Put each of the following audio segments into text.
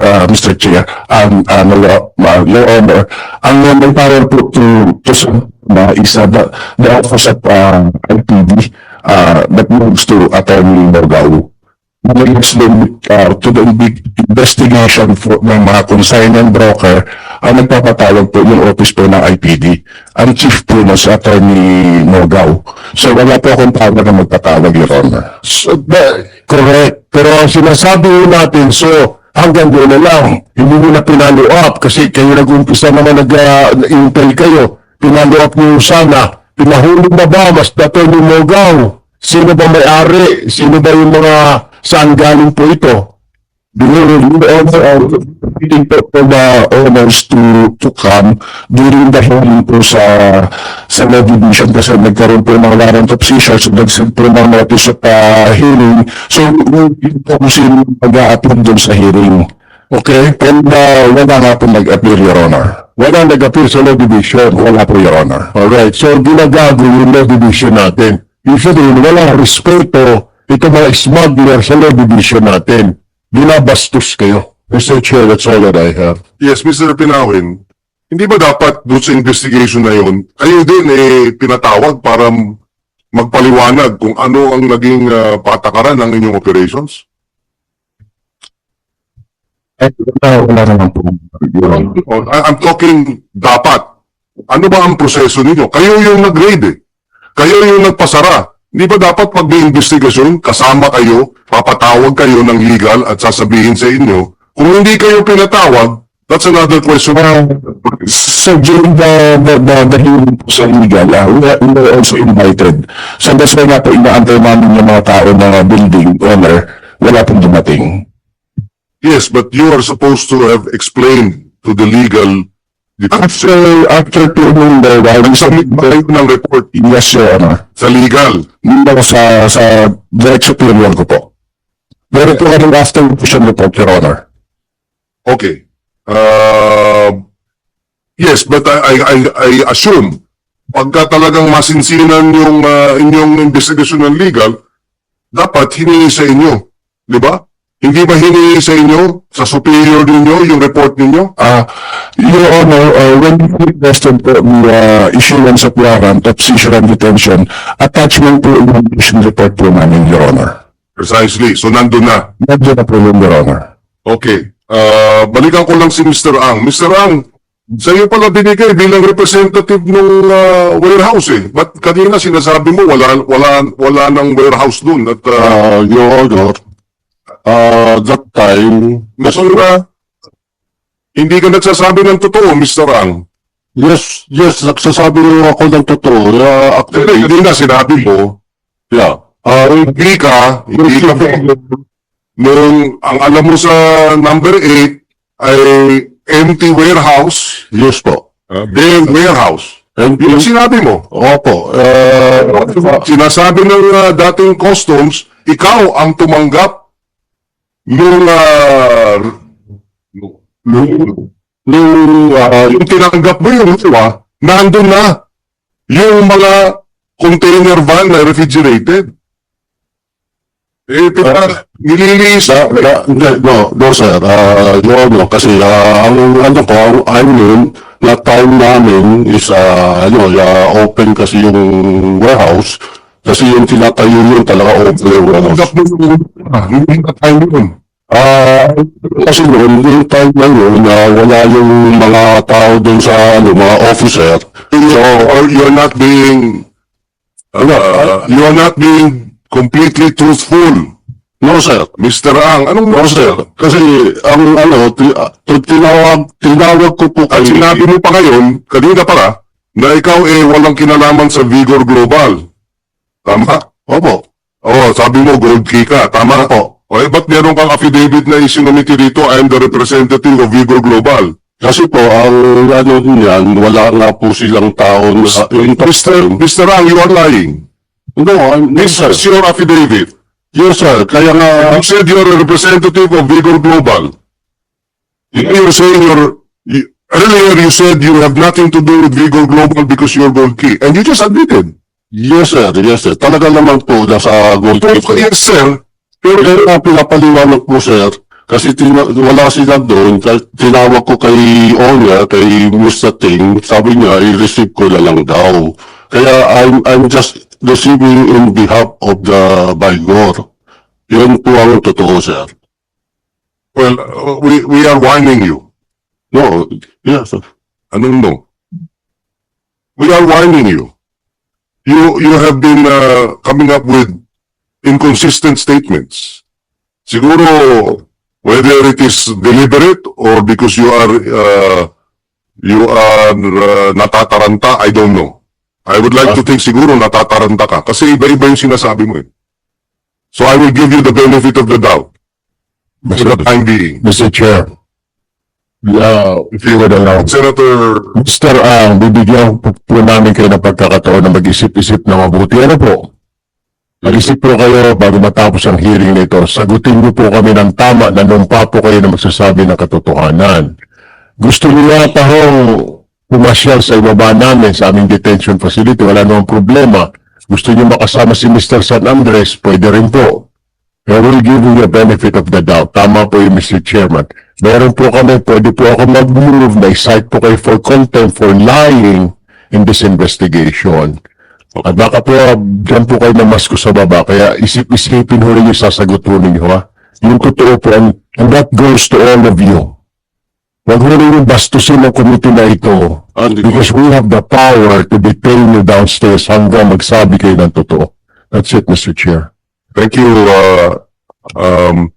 uh, Mr. Chair, um, uh, no, uh, Your Honor, ang uh, may power po to, to uh, is uh, the, the office of uh, IPD uh, that moves to Attorney Morgao. Relates din uh, to the inve- investigation for, ng mga consignment broker, ang nagpapatawag po yung office po ng IPD. Ang chief po na si Attorney Morgao. So wala po akong tawag na magpatawag, Your Honor. So, correct. Pero ang sinasabi natin, so, hanggang doon na lang. Hindi mo na pinalo up kasi kayo nag-umpisa naman nag-intel kayo. Pinalo up niyo sana. Pinahulog na ba? Mas dato ni Mogaw. Sino ba may-ari? Sino ba yung mga saan galing po ito? during the of waiting for the owners to to come during the hearing po sa sa division kasi nagkaroon po ng warrant of seizure so nagsend po ng notice of uh, hearing so yun po kung sino mag-a-appeal doon sa hearing Okay? and uh, wala nga po nag-appeal your honor Wala nag-appeal sa law division. wala po your honor Alright, so ginagago yung law division natin. Usually, walang respeto ito mga smuggler sa law division natin. Binabastos kayo. Mr. Chair, that's all that I have. Yes, Mr. Pinawin, hindi ba dapat doon sa investigation na yun, kayo din eh pinatawag para magpaliwanag kung ano ang naging ah, patakaran ng inyong operations? eh, wala, wala naman po Oh, I'm talking dapat. Ano ba ang proseso ninyo? Kayo yung nag-raid eh. Kayo yung nagpasara. Hindi ba dapat pag may investigasyon, kasama kayo, papatawag kayo ng legal at sasabihin sa inyo, kung hindi kayo pinatawag, that's another question. So during the, the, the, the hearing po sa legal, uh, we, we were also invited. So that's why nga po inaantay namin yung mga tao uh, building owner, wala pong dumating. Yes, but you are supposed to have explained to the legal After, after po nung the, Nag-submit ba kayo ng report yes, Your Honor. sa legal? Hindi ako sa, sa direct superior ko po. Meron po kaming after vision report, Your Honor. Okay. Uh, yes, but I, I, I, I assume pagka talagang masinsinan yung uh, inyong investigation ng legal, dapat hiningi sa inyo. Di ba? Hindi ba hiningi sa inyo, sa superior ninyo, yung report ninyo? Uh, Your Honor, uh, when we requested po the uh, issuance of warrant of seizure and detention, attachment po yung vision report po namin, Your Honor. Precisely. So, nandun na. Nandiyan na po yun, Your Honor. Okay. Uh, balikan ko lang si Mr. Ang. Mr. Ang, sa iyo pala binigay bilang representative ng uh, warehouse eh. Ba't kanina sinasabi mo wala, wala, wala ng warehouse dun at uh, Uh, Your Honor, uh, that time, Masura, hindi ka nagsasabi ng totoo, Mr. Ang. yes, yes, nagsasabi mo ako ng totoo. Uh, Actually, actually, hindi na sinabi mo, yeah. uh, hindi ka, hindi ka nung ang alam mo sa number 8 ay empty warehouse, Yes po. uh, warehouse. And Yun ang sinabi mo. Opo. Uh, Sinasabi ng uh, dating customs, ikaw ang tumanggap nung, uh, nung, uh, yung tinanggap mo yung diba, nandun na yung mga container van na refrigerated. Eh, pina, nililiis na, na, hindi, no, no, sir. Uh, Your Honor, kasi uh, ang ano ko, ang I mean, na time namin is, uh, ano, uh, open kasi yung warehouse. Kasi yung tinatayo yun talaga open yung warehouse. Ah, yung time yun. Ah, kasi noon, yung time na yun, na wala yung mga tao doon sa, ano, mga officer. So, or you're not being, uh, you're not being completely truthful. No, sir. Mr. Ang, anong No, sir. Kasi, ang, ano, ti- ah, tinawag, tinawag ko po At kayo. sinabi mo pa ngayon, kanina pala, na ikaw eh walang kinalaman sa Vigor Global. Tama? Opo. Oo, sabi mo gold key ka. Tama? Opo. O eh, ba't meron kang affidavit na isinumiti dito, I am the representative of Vigor Global? Kasi po, ang ano niyan, wala nga po silang tao na... Mr. Mr. Ang, you are lying. No, I'm, This yes, sir. is your affidavit. Yes, sir. Kaya nga, You said you're a representative of Vigor Global. You're saying you're, you, earlier you said you have nothing to do with Vigor Global because you're gold key. And you just admitted. yes, sir. Yes, sir. Talaga naman po, nasa gold Pero, key po. yes, sir. Pero kaya nga pinapaliwanag po, sir, Kasi tina- wala sila doon, tinawag ko kay Onya, kay Mr. Ting, sabi niya, i-receive ko na lang daw. Kaya I'm, I'm just receiving in behalf of the Baygor. Yun po ang totoo, sir. Well, uh, we, we are warning you. No, yes, sir. Anong no? We are warning you. You, you have been uh, coming up with inconsistent statements. Siguro, whether it is deliberate or because you are, uh, you are uh, natataranta, I don't know. I would like to think siguro natataranta ka kasi iba-iba yung sinasabi mo eh. So I will give you the benefit of the doubt for the time being. Mr. Chair, uh, if you would allow. Senator Mr. Ang, bibigyan po, namin kayo ng pagkakataon na mag-isip-isip na mabuti. Ano po? Mag-isip po kayo bago matapos ang hearing nito. Sagutin niyo po kami ng tama na numpa po kayo na magsasabi ng katotohanan. Gusto niyo nga pa hong pumasyal sa ibaba namin sa aming detention facility. Wala namang problema. Gusto niyo makasama si Mr. San Andres, pwede rin po. I will give you the benefit of the doubt. Tama po yung Mr. Chairman. Meron po kami, pwede po ako mag-move na cite po kayo for contempt for lying in this investigation. At baka po, dyan po kayo namasko sa baba. Kaya isip-isipin ho rin yung sasagot po ninyo, ha? Yung totoo po, and, and that goes to all of you. Huwag ho rin bastusin ng committee na ito. Because we have the power to detain you downstairs hanggang magsabi kayo ng totoo. That's it, Mr. Chair. Thank you, uh, um,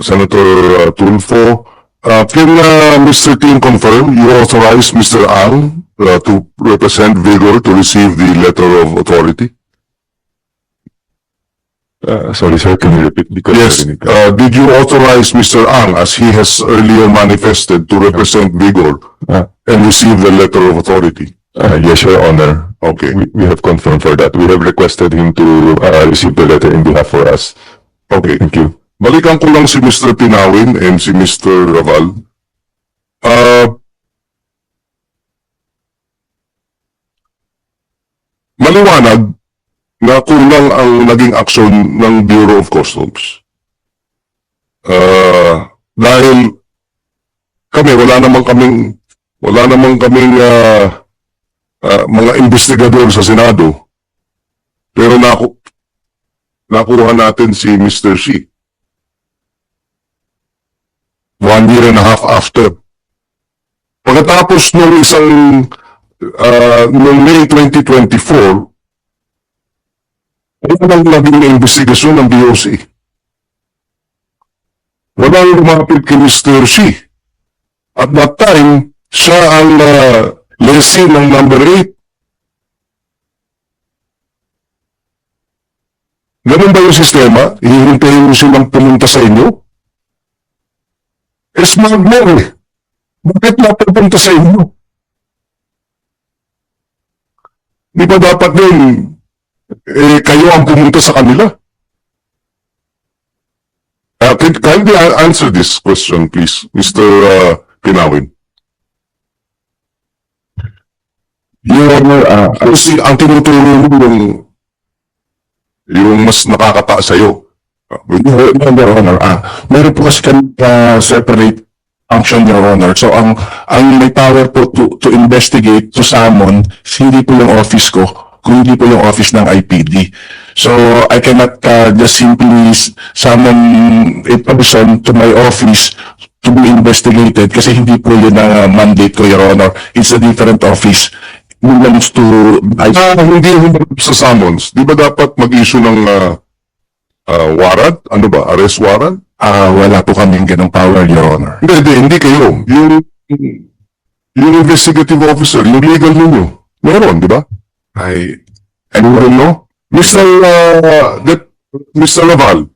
Senator uh, Tulfo. Uh, can uh, Mr. Ting confirm you authorize Mr. Ang uh, to represent Vigor to receive the letter of authority? Uh, sorry, sir, can you repeat? Because Yes. Uh, did you authorize Mr. Ang, as he has earlier manifested, to represent Vigor Uh, and receive the letter of authority? uh, yes, Your Honor. Okay. We, we have confirmed for that. We have requested him to uh, receive the letter in behalf for us. Okay. Thank you. Balikan ko lang si Mr. Pinawin and si Mr. Raval. Uh, maliwanag na kulang ang naging aksyon ng Bureau of Customs. Uh, dahil kami, wala namang kaming, wala namang kaming uh, uh, mga investigador sa Senado. Pero naku, nakuha natin si Mr. Shi one year and a half after. Pagkatapos nung isang, uh, nung May 2024, ano nang naging investigasyon ng BOC? Walang lumapit kay Mr. Shi. At that time, siya ang uh, lessee ng number 8. Ganun ba yung sistema? Hihintayin mo silang pumunta sa inyo? Eh, smuggler eh. Bakit napupunta sa inyo? Di ba dapat din, eh, kayo ang pumunta sa kanila? Uh, can, kindly a- answer this question, please, Mr. Uh, Pinawin. Your Honor, ah, Kasi ang tinuturo mo yung, yung mas nakakata sa'yo. Uh, Your, Your Honor, ah, meron po kasi kami ah, separate function, Your Honor. So, ang, ang may power po to, to investigate, to summon, hindi po yung office ko, kundi po yung office ng IPD. So, I cannot ah, just simply summon a person to my office to be investigated kasi hindi po yun ang mandate ko, Your Honor. It's a different office. Belongs to I Ah, hindi humarap sa summons. Di ba dapat mag-issue ng ah, ah, warrant? Ano ba? Arrest warrant? Ah, wala po kaming ganong power, Your Honor. Hindi, hindi, hindi kayo. Yung, yung investigative officer, yung legal ninyo. Meron, di ba? I, don't know. Mr. Uh, Mr. Laval,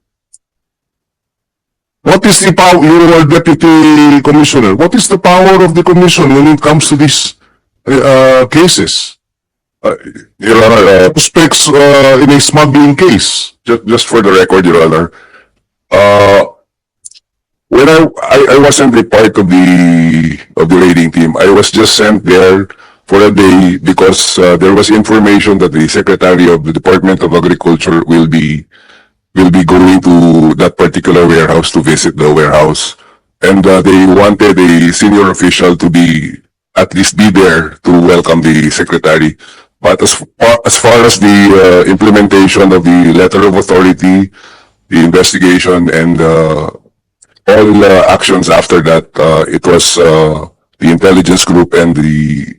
what is the power, you're deputy commissioner, what is the power of the commission when it comes to these uh, cases? Uh, Your Honor, uh, suspects uh, in a smuggling case. Just, just for the record, Your Honor, uh, when I, I, I wasn't the part of the, of the raiding team, I was just sent there for a day because uh, there was information that the Secretary of the Department of Agriculture will be will be going to that particular warehouse to visit the warehouse. And uh, they wanted a senior official to be, at least be there to welcome the secretary. But as far as, far as the uh, implementation of the letter of authority, the investigation and uh, all uh, actions after that, uh, it was uh, the intelligence group and the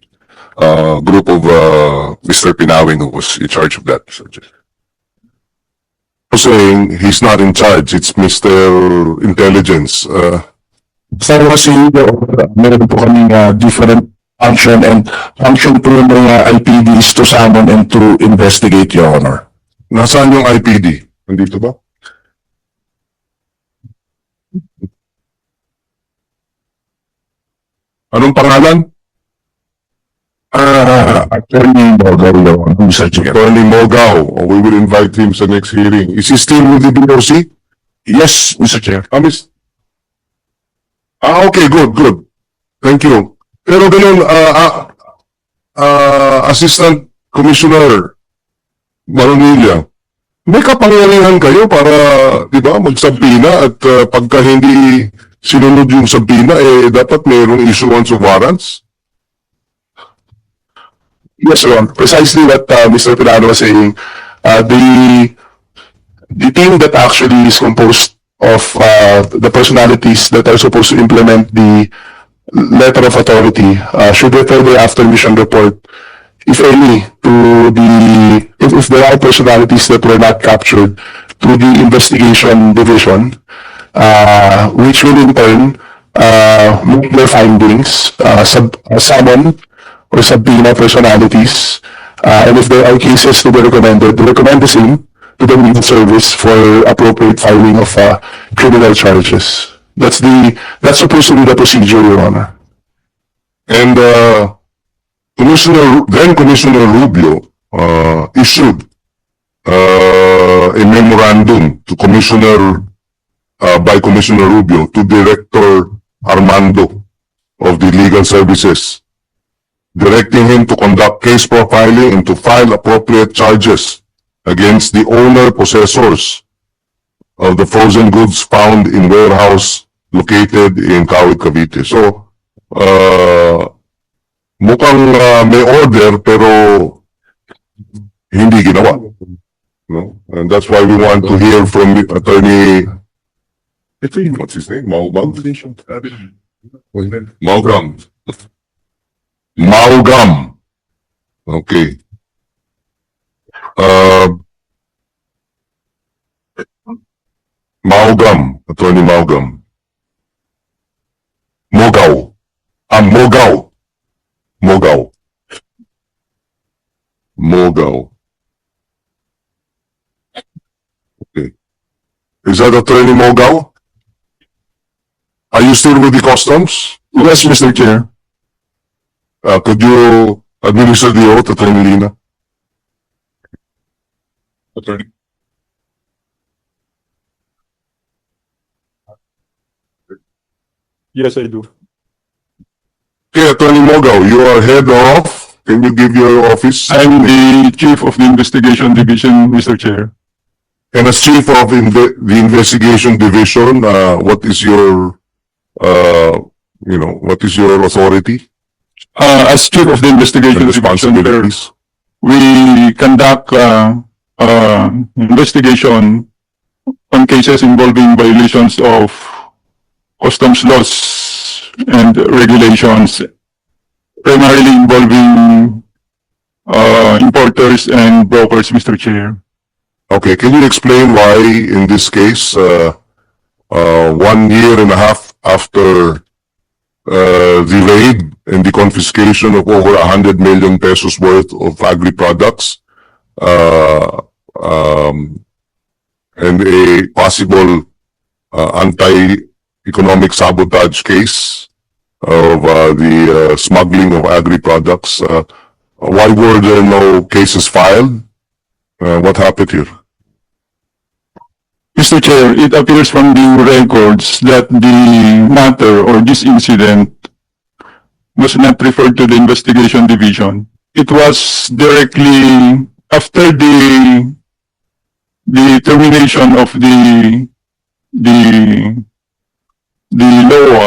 uh, group of uh, Mr. Pinawin who was in charge of that. Mr. Chair. saying he's not in charge, it's Mr. Intelligence. Uh, Sir, kasi uh, meron po kaming uh, different function and function po ng mga IPD is to summon and to investigate, Your Honor. nasaan yung IPD? Nandito ba? Anong pangalan? Uh, Attorney Honor, Mr. Chair. Attorney Mogao. We will invite him sa next hearing. Is he still with the BOC? Yes, Mr. Chair. Ah, miss- Ah, okay, good, good. Thank you. Pero ganun, ah, ah, ah, Assistant Commissioner Maronilla, may kapangyarihan kayo para, di ba, magsabina at ah, pagka hindi sinunod yung sabina, eh, dapat mayroong issuance of warrants? Yes, Honor. Precisely what uh, Mr. Pilano was saying. Uh, the the team that actually is composed of uh, the personalities that are supposed to implement the letter of authority uh, should refer their after mission report, if any, to the if, if there are personalities that were not captured to the investigation division, uh, which will in turn uh, make their findings, uh, sub, uh, summon or subpoena personalities. Uh, and if there are cases to be recommended, to recommend the same to the legal service for appropriate filing of uh, criminal charges. That's the, that's supposed to be the procedure, Your Honor. And uh, Commissioner, then Commissioner Rubio uh, issued uh, a memorandum to Commissioner, uh, by Commissioner Rubio to Director Armando of the Legal Services, directing him to conduct case profiling and to file appropriate charges against the owner possessors of the frozen goods found in warehouse located in Kawit, Cavite. So, uh, mukhang uh, may order pero hindi ginawa. No? And that's why we want to hear from the attorney what's his name? Maugam? Maugam. Maugam. Okay. Uh, Maugam. Attorney Maugam. Mogaw. Ah, Mogaw. Mogaw. Mogaw. Okay. Is that Attorney Mogaw? Are you still with the customs? Yes, Mr. Chair. Uh, could you administer the oath, Attorney Lina? Attorney. Yes, I do. Okay, Attorney Mogao, you are head of, can you give your office? I'm the Chief of the Investigation Division, Mr. Chair. And as chief of inve- the investigation division, uh, what is your, uh, you know, what is your authority Uh, as Chief of the Investigation responsibilities? we conduct, uh, uh, investigation on cases involving violations of customs laws and regulations, primarily involving, uh, importers and brokers, Mr. Chair. Okay, can you explain why in this case, uh, uh, one year and a half after, uh, the raid and the confiscation of over a hundred million pesos worth of agri-products, uh, um, and a possible, uh, anti-economic sabotage case of, uh, the, uh, smuggling of agri-products, uh, why were there no cases filed? Uh, what happened here? Mr. Chair, it appears from the records that the matter or this incident was not referred to the investigation division. It was directly after the the termination of the the the law